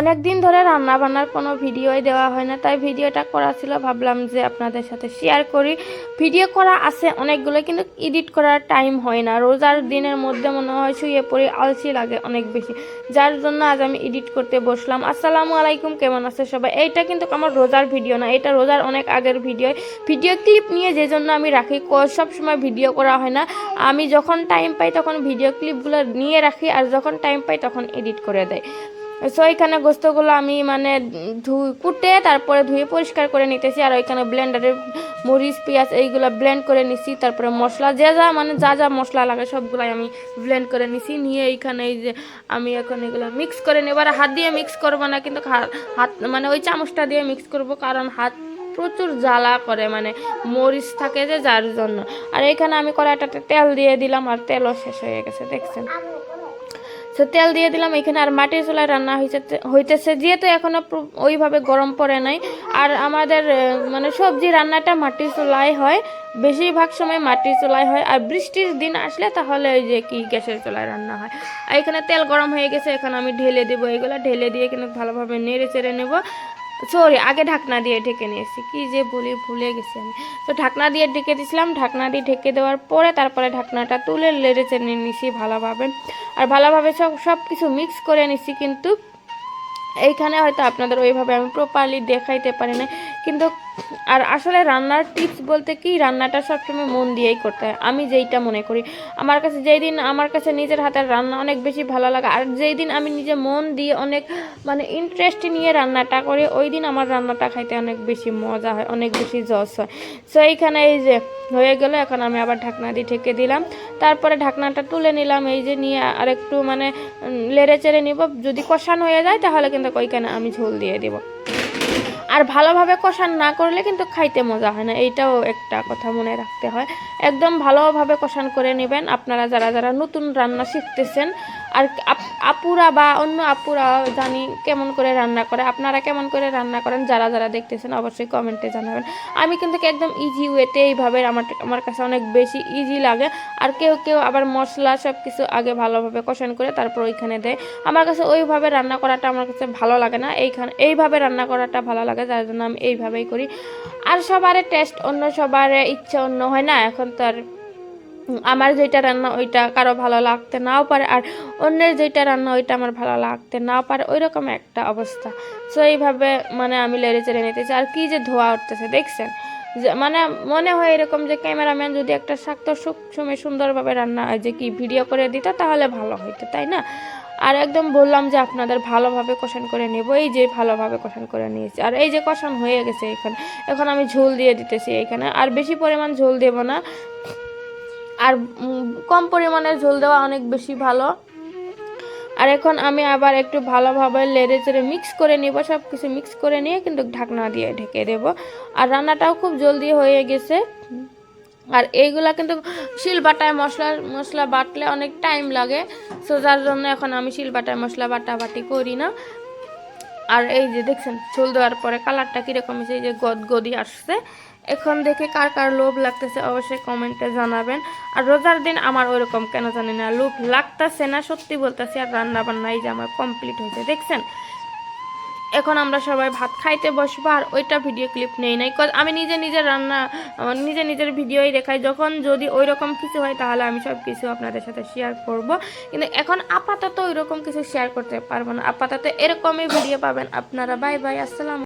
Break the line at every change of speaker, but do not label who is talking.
অনেক দিন ধরে রান্না বান্নার কোনো ভিডিওই দেওয়া হয় না, তাই ভিডিওটা করা ছিল। ভাবলাম যে আপনাদের সাথে শেয়ার করি। ভিডিও করা আছে অনেকগুলো, কিন্তু এডিট করার টাইম হয় না। রোজার দিনের মধ্যে মনে হয় শুয়ে পড়ে, আলসি লাগে অনেক বেশি। যার জন্য আজ আমি এডিট করতে বসলাম। আসসালামু আলাইকুম, কেমন আছে সবাই? এইটা কিন্তু আমার রোজার ভিডিও না, এটা রোজার অনেক আগের ভিডিও। ভিডিও ক্লিপ নিয়ে যে জন্য আমি রাখি সব সময় ভিডিও করা হয় না। আমি যখন টাইম পাই তখন ভিডিও ক্লিপগুলো নিয়ে রাখি, আর যখন টাইম পাই তখন এডিট করে দেয়। সো এখানে গোস্তগুলো আমি মানে ধুই, কুটে তারপরে ধুয়ে পরিষ্কার করে নিতেছি। আর ওইখানে ব্লেন্ডারে মরিচ, পেঁয়াজ এইগুলো ব্লেন্ড করে নিছি। তারপরে মশলা, যে যা মানে যা যা মশলা লাগে সবগুলাই আমি ব্লেন্ড করে নিছি। নিয়ে এইখানে এই যে আমি এখন এগুলো মিক্স করে নেব। আর হাত দিয়ে মিক্স করব না, কিন্তু হাত মানে ওই চামচটা দিয়ে মিক্স করব। কারণ হাত প্রচুর জ্বালা করে মানে মরিচ থাকে যে যার জন্য। আর এখানে আমি কড়াইটাতে তেল দিয়ে দিলাম, আর তেলও শেষ হয়ে গেছে, দেখছেন? সো তেল দিয়ে দিলাম, এখানে আর মাটির চুলায় রান্না হয়েছে হইতেছে। যেহেতু এখনও ওইভাবে গরম পড়ে নাই, আর আমাদের মানে সবজি রান্নাটা মাটির চুলায় হয়, বেশিরভাগ সময় মাটির চুলায় হয়, আর বৃষ্টির দিন আসলে তাহলে ওই যে কি গ্যাসের চুলায় রান্না হয়। আর এখানে তেল গরম হয়ে গেছে, এখন আমি ঢেলে দেবো। এগুলো ঢেলে দিয়ে কিন্তু ভালোভাবে নেড়ে চেড়ে নেব। সরি আগে ঢাকনা দিয়ে ঢেকে নিয়েছি। কি যে বলি, ভুলে গেছি আমি। তো ঢাকনা দিয়ে ঢেকে দিয়েছিলাম ঢাকনা দিয়ে ঢেকে দেওয়ার পরে তারপরে ঢাকনাটা তুলে লেড়ে চেনে নিছি ভালোভাবে। আর ভালোভাবে সব সব কিছু মিক্স করে নিছি কিন্তু এইখানে হয়তো আপনাদের ওইভাবে আমি প্রপারলি দেখাইতে পারি না কিন্তু আর আসলে রান্নার টিপস বলতে কি, রান্নাটা সবসময় মন দিয়েই করতে হয়। আমি যেইটা মনে করি, আমার কাছে যেই দিন আমার কাছে নিজের হাতের রান্না অনেক বেশি ভালো লাগে, আর যেই দিন আমি নিজে মন দিয়ে অনেক মানে ইন্টারেস্ট নিয়ে রান্নাটা করি ওই দিন আমার রান্নাটা খাইতে অনেক বেশি মজা হয়, অনেক বেশি জস হয়। সো এইখানে এই যে হয়ে গেল, এখন আমি আবার ঢাকনা দিয়ে ঢেকে দিলাম। তারপরে ঢাকনাটা তুলে নিলাম, এই যে নিয়ে আর একটু মানে লেড়ে চেড়ে নিব। যদি কষান হয়ে যায়, তাহলে কিন্তু ওইখানে আমি ঝোল দিয়ে দেব। আর ভালোভাবে কষান না করলে কিন্তু খাইতে মজা হয় না, এইটাও একটা কথা মনে রাখতে হয়। একদম ভালোভাবে কষান করে নেবেন। আপনারা যারা যারা নতুন রান্না শিখতেছেন আর আপ- আপুরা বা অন্য আপুরা জানি কেমন করে রান্না করে, আপনারা কেমন করে রান্না করেন, যারা যারা দেখতেছেন অবশ্যই কমেন্টে জানাবেন। আমি কিন্তু একদম ইজি ওয়েতে এইভাবে আমার আমার কাছে অনেক বেশি ইজি লাগে। আর কেউ কেউ আবার মশলা সব কিছু আগে ভালোভাবে কষান করে তারপর ওইখানে দেয়। আমার কাছে ওইভাবে রান্না করাটা আমার কাছে ভালো লাগে না। এইখানে, এইভাবে রান্না করাটা ভালো লাগে, যার জন্য আমি এইভাবেই করি। আর সবারে টেস্ট অন্য, সবার ইচ্ছা অন্য হয় না। এখন তো আর আমার যেটা রান্না, ওইটা কারও ভালো লাগতে নাও পারে আর অন্যের যেটা রান্না, ওইটা আমার ভালো লাগতে নাও পারে। ওই রকম একটা অবস্থা। সো এইভাবে মানে আমি লেড়ে চেড়ে নিতেছি আর কি যে ধোয়া উঠতেছে, দেখছেন? যে মানে মনে হয় এরকম যে ক্যামেরাম্যান যদি একটা শাক্ত সূক্ষ্মে সুন্দরভাবে রান্না যে কি ভিডিও করে দিত, তাহলে ভালো হইতো, তাই না? আর একদম বললাম যে আপনাদের ভালোভাবে কষান করে নেব। এই যে ভালোভাবে কষান করে নিয়েছি। আর এই যে কষান হয়ে গেছে এখানে। এখন আমি ঝোল দিয়ে দিতেছি এখানে। আর বেশি পরিমাণ ঝোল দেব না। আর কম পরিমাণের ঝোল দেওয়া অনেক বেশি ভালো। আর এখন আমি আবার একটু ভালোভাবে লেড়ে চেড়ে মিক্স করে নিব সব কিছু মিক্স করে নিয়ে কিন্তু ঢাকনা দিয়ে ঢেকে দেব। আর রান্নাটাও খুব জলদি হয়ে গেছে। আর এইগুলা কিন্তু শিল বাটায় মশলা মশলা বাটলে অনেক টাইম লাগে। সো যার জন্য এখন আমি শিল বাটায় মশলা বাটা বাটি করি না। আর এই যে দেখছেন, ঝোল দেওয়ার পরে কালারটা কীরকম হয়েছে, এই যে গদগদি আসছে। এখন দেখে কার কার লোভ লাগতেছে অবশ্যই কমেন্টে জানাবেন। আর রোজার দিন আমার ওইরকম কেন জানি না, লোভ লাগতেছে না, সত্যি বলতেছি, আর রান্না বান্না এই যে আমার কমপ্লিট হয়েছে। দেখছেন? এখন আমরা সবাই ভাত খাইতে বসবো, আর ওইটা ভিডিও ক্লিপ নেই নাই। 'cause আমি নিজে নিজে রান্না নিজে নিজের ভিডিওই দেখাই। যখন যদি ওই রকম কিছু হয়, তাহলে আমি সব কিছু আপনাদের সাথে শেয়ার করব। কিন্তু এখন আপাতত ওই রকম কিছু শেয়ার করতে পারব না। আপাতত এরকমই ভিডিও পাবেন। আপনারা বাই বাই আসসালাম